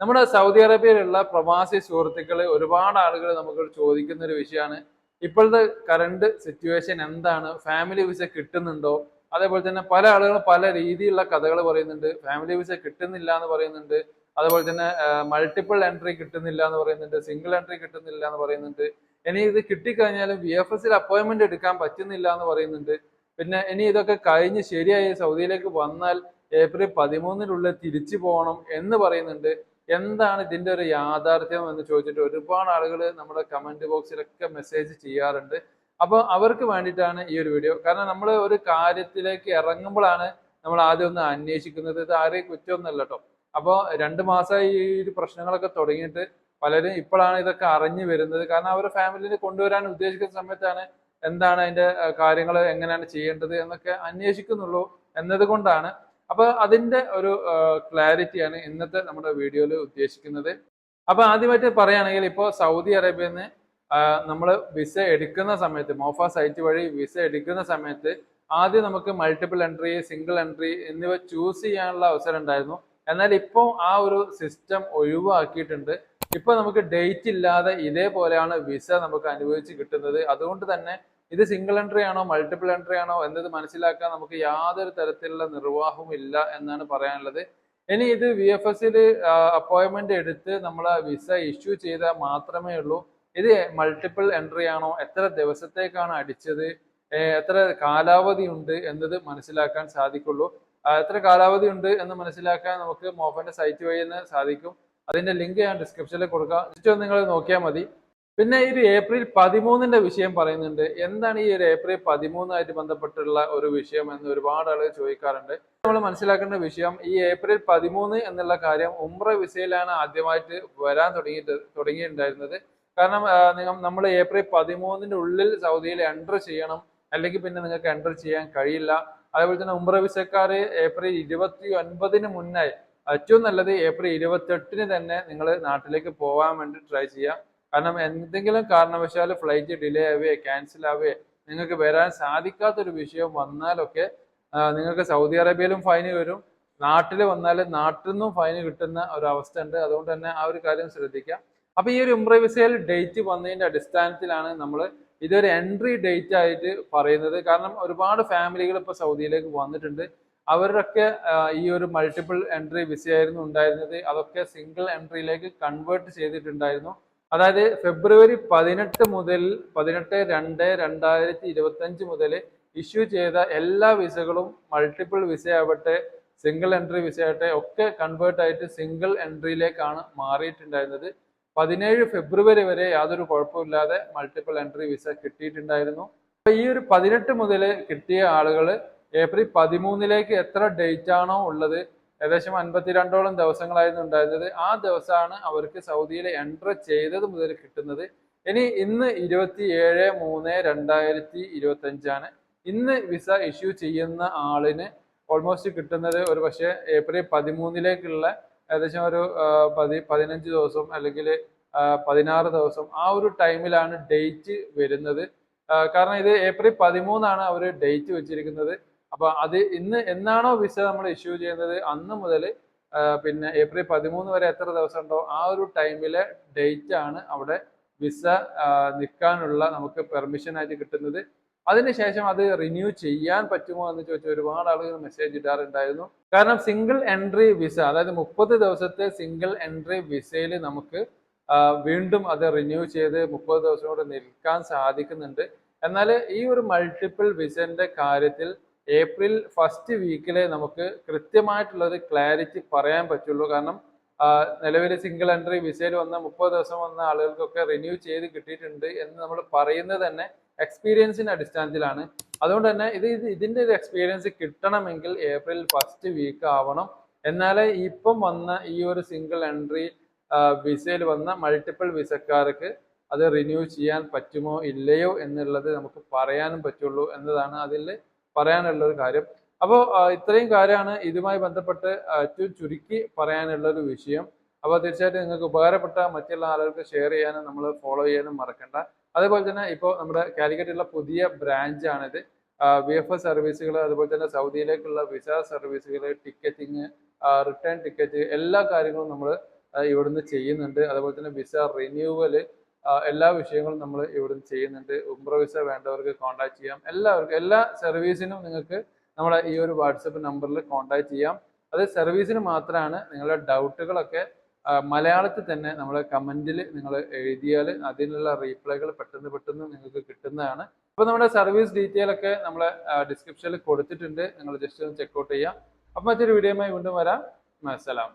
നമ്മുടെ സൗദി അറേബ്യയിലുള്ള പ്രവാസി സുഹൃത്തുക്കൾ ഒരുപാട് ആളുകൾ നമുക്ക് ചോദിക്കുന്ന ഒരു വിഷയമാണ്. ഇപ്പോഴത്തെ കറണ്ട് സിറ്റുവേഷൻ എന്താണ്? ഫാമിലി വിസ കിട്ടുന്നുണ്ടോ? അതേപോലെ തന്നെ പല ആളുകളും പല രീതിയിലുള്ള കഥകൾ പറയുന്നുണ്ട്. ഫാമിലി വിസ കിട്ടുന്നില്ല എന്ന് പറയുന്നുണ്ട്. അതേപോലെ തന്നെ മൾട്ടിപ്പിൾ എൻട്രി കിട്ടുന്നില്ല എന്ന് പറയുന്നുണ്ട്. സിംഗിൾ എൻട്രി കിട്ടുന്നില്ല എന്ന് പറയുന്നുണ്ട്. ഇനി ഇത് കിട്ടിക്കഴിഞ്ഞാലും വി എഫ് എസിൽ അപ്പോയിൻമെന്റ് എടുക്കാൻ പറ്റുന്നില്ല എന്ന് പറയുന്നുണ്ട്. പിന്നെ ഇനി ഇതൊക്കെ കഴിഞ്ഞ് ശരിയായി സൗദിയിലേക്ക് വന്നാൽ ഏപ്രിൽ പതിമൂന്നിനുള്ളിൽ തിരിച്ചു പോകണം എന്ന് പറയുന്നുണ്ട്. എന്താണ് ഇതിന്റെ ഒരു യാഥാർത്ഥ്യം എന്ന് ചോദിച്ചിട്ട് ഒരുപാട് ആളുകൾ നമ്മുടെ കമന്റ് ബോക്സിലൊക്കെ മെസ്സേജ് ചെയ്യാറുണ്ട്. അപ്പോൾ അവർക്ക് വേണ്ടിയിട്ടാണ് ഈ ഒരു വീഡിയോ കാരണം നമ്മൾ ഒരു കാര്യത്തിലേക്ക് ഇറങ്ങുമ്പോഴാണ് നമ്മൾ ആദ്യം ഒന്ന് അന്വേഷിക്കുന്നത്. ഇത് ആരെയും കുറ്റമൊന്നുമല്ല കേട്ടോ അപ്പോൾ രണ്ട് മാസമായി ഈ ഒരു പ്രശ്നങ്ങളൊക്കെ തുടങ്ങിയിട്ട് പലരും ഇപ്പോഴാണ് ഇതൊക്കെ അറിഞ്ഞു വരുന്നത്. കാരണം അവരുടെ ഫാമിലിനെ കൊണ്ടുവരാൻ ഉദ്ദേശിക്കുന്ന സമയത്താണ് എന്താണ് അതിന്റെ കാര്യങ്ങൾ എങ്ങനെയാണ് ചെയ്യേണ്ടത് എന്നൊക്കെ അന്വേഷിക്കുന്നുള്ളൂ എന്നതുകൊണ്ടാണ് അപ്പൊ അതിന്റെ ഒരു ക്ലാരിറ്റിയാണ് ഇന്നത്തെ നമ്മുടെ വീഡിയോയിൽ ഉദ്ദേശിക്കുന്നത്. അപ്പൊ ആദ്യമായിട്ട് പറയുകയാണെങ്കിൽ ഇപ്പോൾ സൗദി അറേബ്യയിൽ നിന്ന് നമ്മൾ വിസ എടുക്കുന്ന സമയത്ത് മോഫ സൈറ്റ് വഴി വിസ എടുക്കുന്ന സമയത്ത് ആദ്യം നമുക്ക് മൾട്ടിപ്പിൾ എൻട്രി സിംഗിൾ എൻട്രി എന്നിവ ചൂസ് ചെയ്യാനുള്ള അവസരം ഉണ്ടായിരുന്നു. എന്നാൽ ഇപ്പോൾ ആ ഒരു സിസ്റ്റം ഒഴിവാക്കിയിട്ടുണ്ട്. ഇപ്പൊ നമുക്ക് ഡേറ്റ് ഇല്ലാതെ ഇതേപോലെയാണ് വിസ നമുക്ക് അനുഭവിച്ച് കിട്ടുന്നത്. അതുകൊണ്ട് തന്നെ ഇത് സിംഗിൾ എൻട്രി ആണോ മൾട്ടിപ്പിൾ എൻട്രി ആണോ എന്നത് മനസ്സിലാക്കാൻ നമുക്ക് യാതൊരു തരത്തിലുള്ള നിർവാഹവും ഇല്ല എന്നാണ് പറയാനുള്ളത്. ഇനി ഇത് വി എഫ് എസിൽ അപ്പോയിൻമെന്റ് എടുത്ത് നമ്മൾ വിസ ഇഷ്യൂ ചെയ്താൽ മാത്രമേ ഉള്ളൂ. ഇത് മൾട്ടിപ്പിൾ എൻട്രി ആണോ എത്ര ദിവസത്തേക്കാണ് അടിച്ചത് എത്ര കാലാവധി ഉണ്ട് എന്നത് മനസ്സിലാക്കാൻ സാധിക്കുള്ളൂ. എത്ര കാലാവധി ഉണ്ട് എന്ന് മനസ്സിലാക്കാൻ നമുക്ക് മോഫന്റെ സൈറ്റ് വഴി സാധിക്കും. അതിന്റെ ലിങ്ക് ഞാൻ ഡിസ്ക്രിപ്ഷനിൽ കൊടുക്കാം. ജസ്റ്റ് നിങ്ങൾ നോക്കിയാൽ മതി. പിന്നെ ഈ ഒരു ഏപ്രിൽ പതിമൂന്നിന്റെ വിഷയം പറയുന്നുണ്ട്. എന്താണ് ഈ ഒരു ഏപ്രിൽ പതിമൂന്നായിട്ട് ബന്ധപ്പെട്ടുള്ള ഒരു വിഷയം എന്ന് ഒരുപാട് ആളുകൾ ചോദിക്കാറുണ്ട്. നമ്മൾ മനസ്സിലാക്കേണ്ട വിഷയം ഈ ഏപ്രിൽ പതിമൂന്ന് എന്നുള്ള കാര്യം ഉമ്ര വിസയിലാണ് ആദ്യമായിട്ട് വരാൻ തുടങ്ങിയിട്ട് തുടങ്ങിയിട്ടുണ്ടായിരുന്നത്. കാരണം നമ്മൾ ഏപ്രിൽ പതിമൂന്നിന്റെ ഉള്ളിൽ സൗദിയിൽ എൻട്രി ചെയ്യണം. അല്ലെങ്കിൽ പിന്നെ നിങ്ങൾക്ക് എൻട്രി ചെയ്യാൻ കഴിയില്ല. അതേപോലെ തന്നെ ഉമ്ര വിസക്കാർ ഏപ്രിൽ ഇരുപത്തി ഒൻപതിന് മുന്നായി ഏറ്റവും നല്ലത് ഏപ്രിൽ ഇരുപത്തെട്ടിന് തന്നെ നിങ്ങൾ നാട്ടിലേക്ക് പോകാൻ വേണ്ടി ട്രൈ ചെയ്യുക. കാരണം എന്തെങ്കിലും കാരണവശാൽ ഫ്ലൈറ്റ് ഡിലേ ആവുകയോ ക്യാൻസൽ ആവുകയോ നിങ്ങൾക്ക് വരാൻ സാധിക്കാത്തൊരു വിഷയം വന്നാലൊക്കെ നിങ്ങൾക്ക് സൗദി അറേബ്യയിലും ഫൈന് വരും. നാട്ടിൽ വന്നാൽ നാട്ടിൽ നിന്നും ഫൈന് കിട്ടുന്ന ഒരു അവസ്ഥ ഉണ്ട് അതുകൊണ്ട് തന്നെ ആ ഒരു കാര്യം ശ്രദ്ധിക്കുക. അപ്പൊ ഈ ഒരു ഉംറ വിസയിൽ ഡേറ്റ് വന്നതിന്റെ അടിസ്ഥാനത്തിലാണ് നമ്മൾ ഇതൊരു എൻട്രി ഡേറ്റ് ആയിട്ട് പറയുന്നത്. കാരണം ഒരുപാട് ഫാമിലികൾ ഇപ്പോൾ സൗദിയിലേക്ക് വന്നിട്ടുണ്ട്. അവരുടെയൊക്കെ ഈ ഒരു മൾട്ടിപ്പിൾ എൻട്രി വിസയായിരുന്നു ഉണ്ടായിരുന്നത്. അതൊക്കെ സിംഗിൾ എൻട്രിയിലേക്ക് കൺവേർട്ട് ചെയ്തിട്ടുണ്ടായിരുന്നു. അതായത് ഫെബ്രുവരി പതിനെട്ട് മുതൽ പതിനെട്ട് രണ്ട് രണ്ടായിരത്തി ഇരുപത്തി അഞ്ച് മുതൽ ഇഷ്യൂ ചെയ്ത എല്ലാ വിസകളും മൾട്ടിപ്പിൾ വിസ ആവട്ടെ സിംഗിൾ എൻട്രി വിസ ആവട്ടെ ഒക്കെ കൺവേർട്ട് ആയിട്ട് സിംഗിൾ എൻട്രിയിലേക്കാണ് മാറിയിട്ടുണ്ടായിരുന്നത്. പതിനേഴ് ഫെബ്രുവരി വരെ യാതൊരു കുഴപ്പമില്ലാതെ മൾട്ടിപ്പിൾ എൻട്രി വിസ കിട്ടിയിട്ടുണ്ടായിരുന്നു. അപ്പൊ ഈ ഒരു പതിനെട്ട് മുതൽ കിട്ടിയ ആളുകൾ ഏപ്രിൽ പതിമൂന്നിലേക്ക് എത്ര ഡേറ്റ് ആണോ ഉള്ളത് ഏകദേശം അൻപത്തിരണ്ടോളം ദിവസങ്ങളായിരുന്നു ഉണ്ടായിരുന്നത്. ആ ദിവസമാണ് അവർക്ക് സൗദിയിൽ എൻട്രി ചെയ്തത് മുതൽ കിട്ടുന്നത്. ഇനി ഇന്ന് ഇരുപത്തി ഏഴ് മൂന്ന് രണ്ടായിരത്തി ഇരുപത്തി അഞ്ചാണ് ഇന്ന് വിസ ഇഷ്യൂ ചെയ്യുന്ന ആളിന് ഓൾമോസ്റ്റ് കിട്ടുന്നത് ഒരു പക്ഷേ ഏപ്രിൽ പതിമൂന്നിലേക്കുള്ള ഏകദേശം ഒരു പതി പതിനഞ്ച് ദിവസം അല്ലെങ്കിൽ പതിനാറ് ദിവസം ആ ഒരു ടൈമിലാണ് ഡേറ്റ് വരുന്നത്. കാരണം ഇത് ഏപ്രിൽ പതിമൂന്നാണ് അവർ ഡേറ്റ് വെച്ചിരിക്കുന്നത്. അപ്പൊ അത് ഇന്ന് എന്നാണോ വിസ നമ്മൾ ഇഷ്യൂ ചെയ്യുന്നത്? അന്ന് മുതൽ പിന്നെ ഏപ്രിൽ പതിമൂന്ന് വരെ എത്ര ദിവസം ഉണ്ടോ? ആ ഒരു ടൈമിലെ ഡേറ്റ് ആണ് അവിടെ വിസ നിൽക്കാനുള്ള നമുക്ക് പെർമിഷൻ ആയിട്ട് കിട്ടുന്നത്. അതിനുശേഷം അത് റിന്യൂ ചെയ്യാൻ പറ്റുമോ എന്ന് ചോദിച്ച ഒരുപാട് ആളുകൾ മെസ്സേജ് ഇടാറുണ്ടായിരുന്നു. കാരണം സിംഗിൾ എൻട്രി വിസ അതായത് മുപ്പത് ദിവസത്തെ സിംഗിൾ എൻട്രി വിസയിൽ നമുക്ക് വീണ്ടും അത് റിന്യൂ ചെയ്ത് മുപ്പത് ദിവസം കൂടെ നിൽക്കാൻ സാധിക്കുന്നുണ്ട്. എന്നാൽ ഈ ഒരു മൾട്ടിപ്പിൾ വിസന്റെ കാര്യത്തിൽ ഏപ്രിൽ ഫസ്റ്റ് വീക്കിലെ നമുക്ക് കൃത്യമായിട്ടുള്ള ഒരു ക്ലാരിറ്റി പറയാൻ പറ്റുള്ളൂ. കാരണം നിലവിൽ സിംഗിൾ എൻട്രി വിസയിൽ വന്ന മുപ്പത് ദിവസം വന്ന ആളുകൾക്കൊക്കെ റിന്യൂ ചെയ്ത് കിട്ടിയിട്ടുണ്ട് എന്ന് നമ്മൾ പറയുന്നത് തന്നെ എക്സ്പീരിയൻസിന്റെ അടിസ്ഥാനത്തിലാണ്. അതുകൊണ്ട് തന്നെ ഇത് ഇതിന്റെ ഒരു എക്സ്പീരിയൻസ് കിട്ടണമെങ്കിൽ ഏപ്രിൽ ഫസ്റ്റ് വീക്ക് ആവണം. എന്നാലേ ഇപ്പം വന്ന ഈ ഒരു സിംഗിൾ എൻട്രി വിസയിൽ വന്ന മൾട്ടിപ്പിൾ വിസക്കാർക്ക് അത് റിന്യൂ ചെയ്യാൻ പറ്റുമോ ഇല്ലയോ എന്നുള്ളത് നമുക്ക് പറയാനും പറ്റുള്ളൂ എന്നതാണ് അതിൽ പറയാനുള്ള ഒരു കാര്യം അപ്പോൾ ഇത്രയും കാര്യമാണ് ഇതുമായി ബന്ധപ്പെട്ട് ഏറ്റവും ചുരുക്കി പറയാനുള്ള ഒരു വിഷയം. അപ്പോൾ തീർച്ചയായിട്ടും നിങ്ങൾക്ക് ഉപകാരപ്പെട്ട മറ്റുള്ള ആളുകൾക്ക് ഷെയർ ചെയ്യാനും നമ്മൾ ഫോളോ ചെയ്യാനും മറക്കണ്ട. അതേപോലെ തന്നെ ഇപ്പോൾ നമ്മുടെ കാലിക്കറ്റുള്ള പുതിയ ബ്രാഞ്ചാണിത് വി എഫ് എസ് സർവീസുകൾ അതുപോലെ തന്നെ സൗദിയിലേക്കുള്ള വിസ സർവീസുകൾ ടിക്കറ്റിങ് റിട്ടേൺ ടിക്കറ്റ് എല്ലാ കാര്യങ്ങളും നമ്മൾ ഇവിടുന്ന് ചെയ്യുന്നുണ്ട്. അതുപോലെ തന്നെ വിസ റിന്യൂവൽ എല്ലാ വിഷയങ്ങളും നമ്മൾ ഇവിടെ ചെയ്യുന്നുണ്ട്. ഉംറ വിസ വേണ്ടവർക്ക് കോൺടാക്ട് ചെയ്യാം. എല്ലാവർക്കും എല്ലാ സർവീസിനും നിങ്ങൾക്ക് നമ്മുടെ ഈ ഒരു വാട്സപ്പ് നമ്പറിൽ കോൺടാക്ട് ചെയ്യാം. അത് സർവീസിന് മാത്രമാണ് നിങ്ങളുടെ ഡൗട്ടുകളൊക്കെ മലയാളത്തിൽ തന്നെ നമ്മൾ കമന്റിൽ നിങ്ങൾ എഴുതിയാൽ അതിനുള്ള റീപ്ലൈകൾ പെട്ടെന്ന് പെട്ടെന്ന് നിങ്ങൾക്ക് കിട്ടുന്നതാണ്. അപ്പോൾ നമ്മുടെ സർവീസ് ഡീറ്റെയിൽ ഒക്കെ നമ്മൾ ഡിസ്ക്രിപ്ഷനിൽ കൊടുത്തിട്ടുണ്ട്. നിങ്ങൾ ജസ്റ്റ് ഒന്ന് ചെക്കൗട്ട് ചെയ്യാം. അപ്പോൾ മറ്റൊരു വീഡിയോയുമായി വീണ്ടും വരാം. അസ്സലാമ